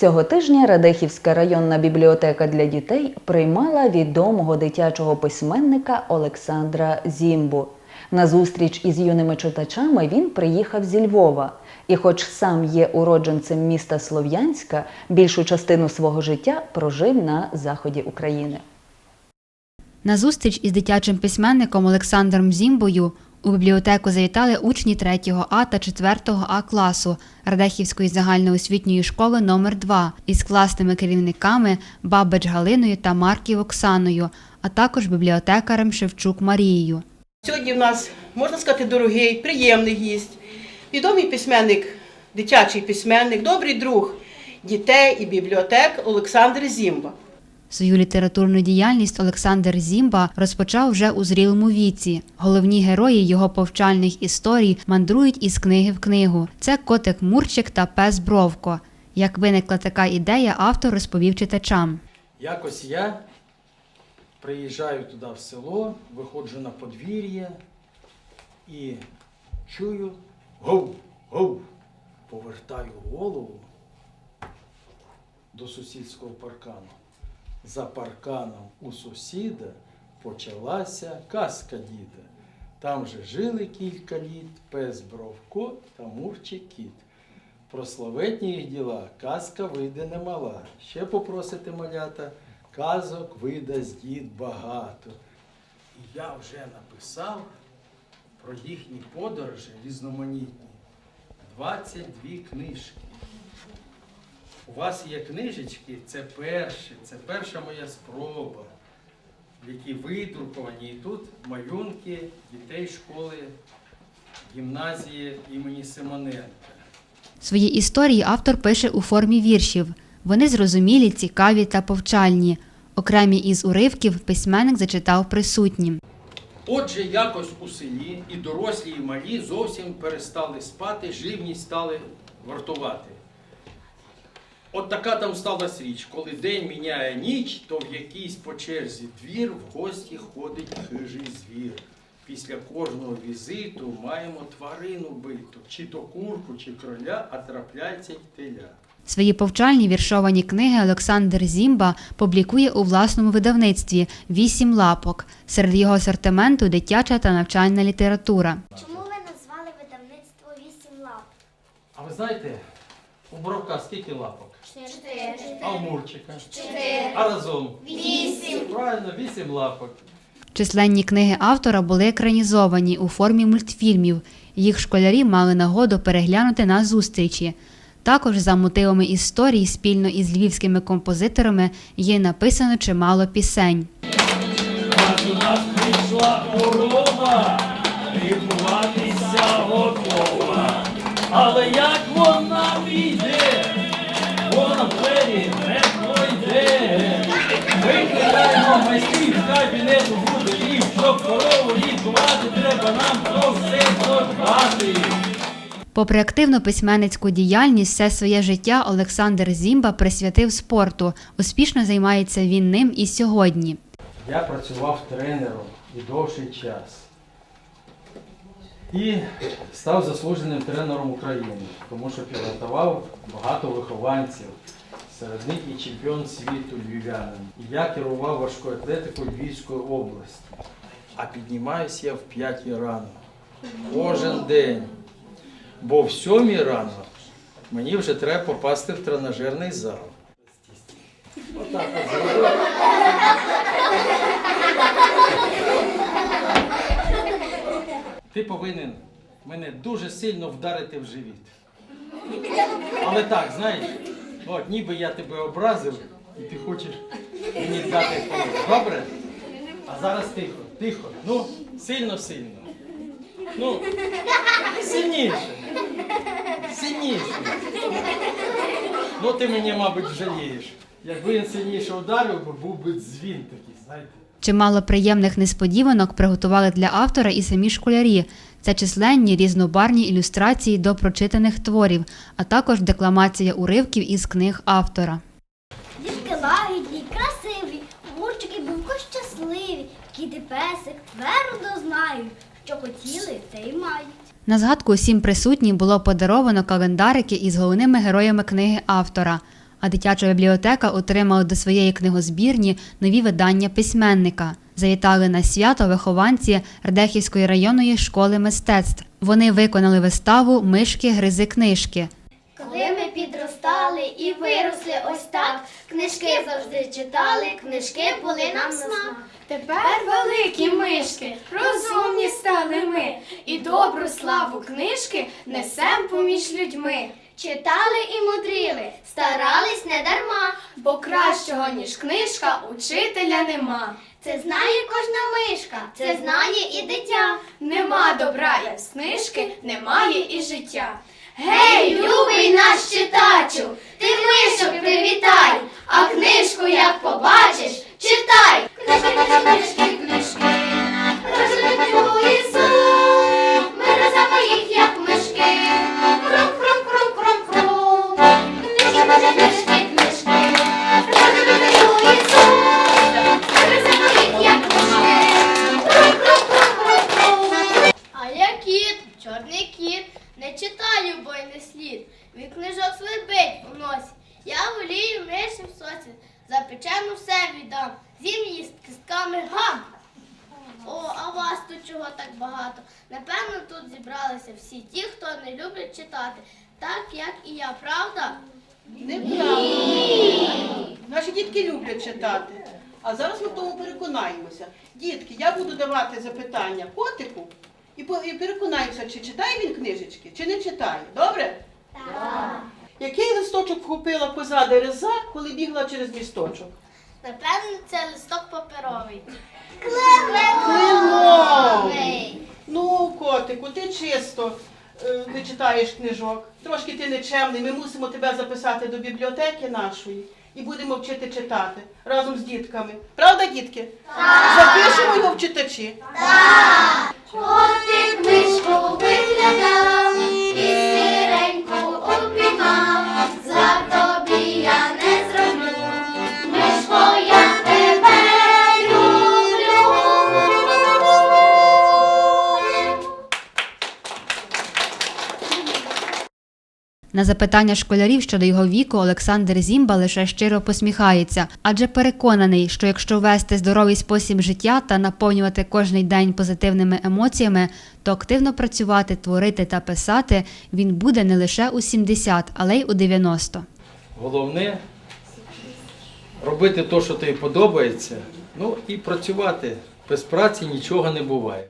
Цього тижня Радехівська районна бібліотека для дітей приймала відомого дитячого письменника Олександра Зімбу. На зустріч із юними читачами він приїхав зі Львова. І, хоч сам є уродженцем міста Слов'янська, більшу частину свого життя прожив на заході України. На зустріч із дитячим письменником Олександром Зімбою у бібліотеку завітали учні 3 А та 4 А класу Радехівської загальноосвітньої школи номер 2 із класними керівниками Бабич Галиною та Марків Оксаною, а також бібліотекарем Шевчук Марією. Сьогодні в нас, можна сказати, дорогий, приємний гість, відомий письменник, дитячий письменник, добрий друг дітей і бібліотек Олександр Зімба. Свою літературну діяльність Олександр Зімба розпочав вже у зрілому віці. Головні герої його повчальних історій мандрують із книги в книгу. Це котик Мурчик та пес Бровко. Як виникла така ідея, автор розповів читачам. Якось я приїжджаю туди в село, виходжу на подвір'я і чую гов, гов. Повертаю голову до сусідського паркану. За парканом у сусіда почалася казка діда. Там же жили кілька літ, пес Бровко та Мурчик кіт. Про славетні їх діла казка вийде немала. Ще попросите малята, казок видасть дід багато. І я вже написав про їхні подорожі різноманітні. 22 книжки. У вас є книжечки, це перші, це перша моя спроба, які видруковані. І тут малюнки дітей школи гімназії імені Симоненка. Свої історії автор пише у формі віршів. Вони зрозумілі, цікаві та повчальні. Окремі із уривків письменник зачитав присутнім. Отже, якось у селі і дорослі, і малі зовсім перестали спати, живність стали вартувати. От така там сталася річ, коли день міняє ніч, то в якійсь по черзі двір в гості ходить хижий звір. Після кожного візиту маємо тварину биту, чи то курку, чи кроля, а трапляється й теля. Свої повчальні віршовані книги Олександр Зімба публікує у власному видавництві Вісім лапок. Серед його асортименту дитяча та навчальна література. Чому ви назвали видавництво вісім лап? А ви знаєте, у Бровка скільки лапок? Чотири. А у Мурчика? Чотири. А разом? Вісім. Правильно, вісім лапок. Численні книги автора були екранізовані у формі мультфільмів. Їх школярі мали нагоду переглянути на зустрічі. Також за мотивами історії спільно із львівськими композиторами є написано чимало пісень. Аж у нас прийшла хвороба, лікуватися готова. Але як вона війде, в двері не пройде. Викидаємо майстрів з кабінету лів, щоб корову лікувати, треба нам про все подбати. Попри активну письменницьку діяльність, все своє життя Олександр Зімба присвятив спорту. Успішно займається він ним і сьогодні. Я працював тренером і довший час. І став заслуженим тренером України, тому що підготував багато вихованців. Серед і чемпіон світу львів'янин. Я керував важкою атлетикою Львівської області. А піднімаюся я в 5 рано. Кожен день. Бо в 7 рано мені вже треба попасти в тренажерний зал. Отак от зробив. Ти повинен мене дуже сильно вдарити в живіт. Але так, знаєш, от ніби я тебе образив, і ти хочеш мені дати по- Добре? А зараз тихо, тихо. Ну, сильно, сильно. Ну, сильніше. Сильніше. Ну, ти мені, мабуть, жалієш. Якби він сильніше ударив, був би дзвін такий, знаєте. Чимало приємних несподіванок приготували для автора і самі школярі. Це численні різнобарні ілюстрації до прочитаних творів, а також декламація уривків із книг автора. Дітки лагідні, красиві, мурчики бувко щасливі, кіти песик твердо знають, що хотіли, те й мають. На згадку усім присутнім було подаровано календарики із головними героями книги автора. А дитяча бібліотека отримала до своєї книгозбірні нові видання письменника. Завітали на свято вихованці Радехівської районної школи мистецтв. Вони виконали виставу Мишки гризи книжки. Коли ми підростали і виросли ось так, книжки завжди читали, книжки були нам на смак. Тепер великі мишки, розумні стали ми, і добру славу книжки несем поміж людьми. Читали і мудрили, старались не дарма. Бо кращого, ніж книжка, учителя нема. Це знає кожна мишка, це знає і дитя. Нема добра без книжки, немає і життя. Гей, любий наш читачу, ти мишок привітай, а книжку як побачиш, запечену все віддам, зім її з кистками гам. О, а вас тут чого так багато? Напевно, тут зібралися всі ті, хто не люблять читати, так як і я, правда? Неправда. Наші дітки люблять читати. А зараз ми в тому переконаємося. Дітки, я буду давати запитання котику і, і переконаємося, чи читає він книжечки, чи не читає. Добре? Так. Який листочок вхопила коза дереза, коли бігла через місточок? Напевно, це листок паперовий. Клинок! Ну, котику, ти чисто е, не читаєш книжок. Трошки ти нечемний. Ми мусимо тебе записати до бібліотеки нашої і будемо вчити читати разом з дітками. Правда, дітки? Так! Запишемо його в читачі. Котик мишку виглядав і сиреньку обіймав. На запитання школярів щодо його віку Олександр Зімба лише щиро посміхається, адже переконаний, що якщо вести здоровий спосіб життя та наповнювати кожний день позитивними емоціями, то активно працювати, творити та писати він буде не лише у 70, але й у 90. Головне робити те, що тобі подобається, ну і працювати. Без праці нічого не буває.